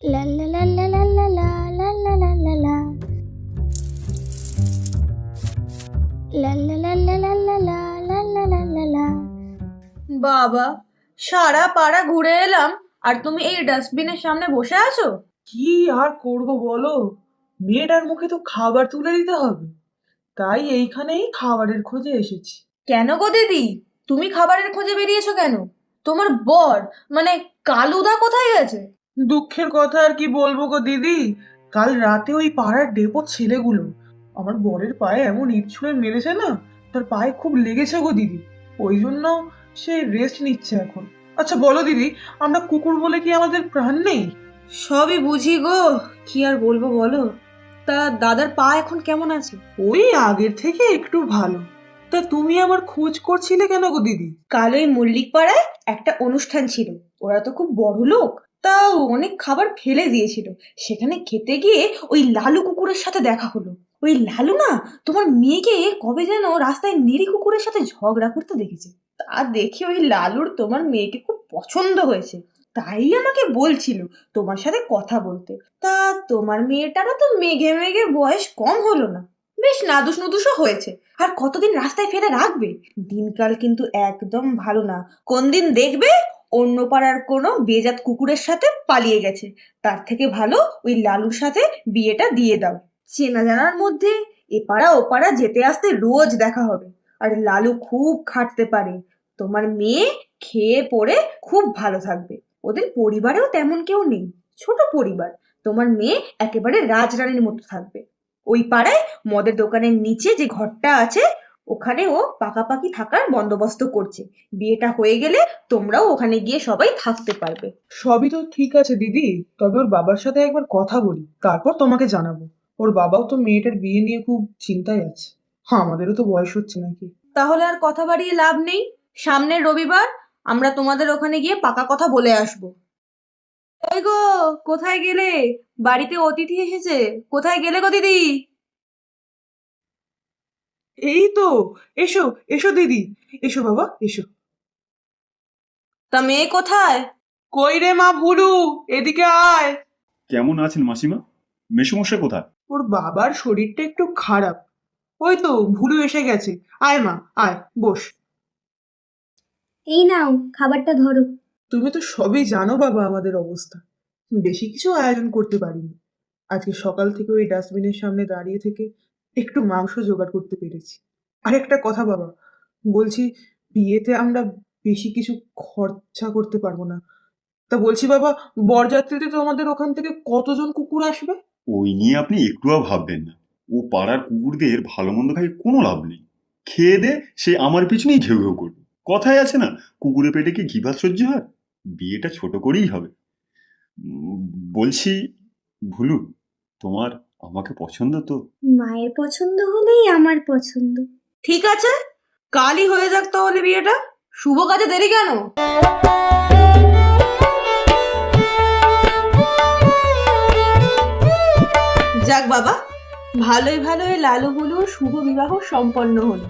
La la la la la la la la la la la la. La la la la la la la la la la la la. বাবা সারা পাড়া ঘুরে এলাম আর তুমি এই ডাস্টবিনের সামনে বসে আছো কি আর করব বলো মেয়েটার মুখে তো খাবার তুলে দিতে হবে তাই এইখানেই খাবারের খোঁজে এসেছি কেন গো দিদি তুমি খাবারের খোঁজে বেরিয়েছো কেন তোমার বর মানে কালুদা কোথায় গেছে দুঃখের কথা আর কি বলব গো দিদি? কাল রাতে ওই পাড়ার ডেপো ছেলেগুলো আমার বরের পায়ে এমন ইট ছুঁড়ে মেরেছে না তার পায়ে খুব লেগেছে গো দিদি। ওই জন্য সে রেস্ট নিচ্ছে এখন। আচ্ছা বলো দিদি আমরা কুকুর বলে কি আমাদের প্রাণ নেই? সবই বুঝি গো কি আর বলব বলো? তা দাদার পা এখন কেমন আছে? ওই আগের থেকে একটু ভালো। তা তুমি আবার খোঁজ করছিলে কেন গো দিদি? কাল ওই মল্লিক পাড়ায় একটা অনুষ্ঠান ছিল। ওরা তো খুব বড় লোক তা অনেক খাবার ফেলে দিয়েছিল। সেখানে খেতে গিয়ে ওই লালু কুকুরের সাথে দেখা হলো। ওই লালু না তোমার মেয়েকে কবে যেন রাস্তায় নেড়ি কুকুরের সাথে ঝগড়া করতে দেখেছে। তা দেখে ওই লালুর তোমার মেয়েকে খুব পছন্দ হয়েছে। তাই আমাকে বলছিল তোমার সাথে কথা বলতে। তা তোমার মেয়েটারও তো মেঘে মেঘে বয়স কম হলো না। বেশ নাদুস নুদুসও হয়েছে। আর কতদিন রাস্তায় ফেলে রাখবে? দিনকাল কিন্তু একদম ভালো না। কোন দিন দেখবে? অন্য পাড়ার কোনো বেজাত কুকুরের সাথে পালিয়ে গেছে। তার থেকে ভালো ওই লালুর সাথে বিয়েটা দিয়ে দাও। চেনা জানার মধ্যে এপাড়া ওপাড়া যেতে আসতে রোজ দেখা হবে। আর লালু খুব খাটতে পারে। তোমার মেয়ে খেয়ে পড়ে খুব ভালো থাকবে। ওদের পরিবারেও তেমন কেউ নেই। ছোট পরিবার। তোমার মেয়ে একেবারে রাজরানীর মতো থাকবে। ওই পাড়ায় মদের দোকানের নিচে যে ঘরটা আছে ওখানে ও পাকাপাকি থাকার বন্দোবস্ত করছে। বিয়েটা হয়ে গেলে তোমরাও ওখানে গিয়ে সবাই থাকতে পারবে। সবই তো ঠিক আছে দিদি। তবে ওর বাবার সাথে একবার কথা বলি তারপর তোমাকে জানাব। ওর বাবাও তো মেয়েটার বিয়ে নিয়ে খুব চিন্তায় আছে। হ্যাঁ আমাদেরও তো বয়স হচ্ছে নাকি। তাহলে আর কথা বাড়িয়ে লাভ নেই। সামনের রবিবার আমরা তোমাদের ওখানে গিয়ে পাকা কথা বলে আসব। ওই গো কোথায় গেলে? বাড়িতে অতিথি এসেছে। কোথায় গেলে গো দিদি? এই তো এসো এসো দিদি। এসো বাবা এসো। তা মেয়ে কোথায়? কই রে মা ভুলু? এদিকে আয়। কেমন আছেন মাসিমা? মেসমশাই কোথায়? ওর বাবার শরীরটা একটু খারাপ। ওই তো ভুলু এসে গেছে। আয় মা আয় বস। এই নাও খাবারটা ধরো। তুমি তো সবই জানো বাবা আমাদের অবস্থা। বেশি কিছু আয়োজন করতে পারিনি। আজকে সকাল থেকে ওই ডাস্টবিনের সামনে দাঁড়িয়ে থেকে একটু মাংস জোগাড় করতে পেরেছি। আর একটা কথা বাবা, বলছি বিয়েতে আমরা বেশি কিছু খরচা করতে পারব না। তা বলছি বাবা, বরযাত্রীতে তো আমাদের ওখান থেকে কতজন কুকুর আসবে? ওই নিয়ে আপনি একটুও ভাববেন না। ও পাড়ার কুকুরদের ভালো মন্দ খাই কোনো লাভ নেই। খেয়ে দে, সে আমার পিছনেই ঘেউ ঘেউ করবে। কথায় আছে না, কুকুরের পেটে কি ঘি ভাত সহ্য হয়? বিয়েটা ছোট করেই হবে। বলছি, ভুলু, তোমার আমাকে পছন্দ তো। মায়ের পছন্দ হলেই আমার পছন্দ। ঠিক আছে কালই হয়ে যাক তাহলে বিয়েটা। শুভ কাজে দেরি কেন? যাক বাবা ভালোই ভালোই লালু হলো শুভ বিবাহ সম্পন্ন হলো।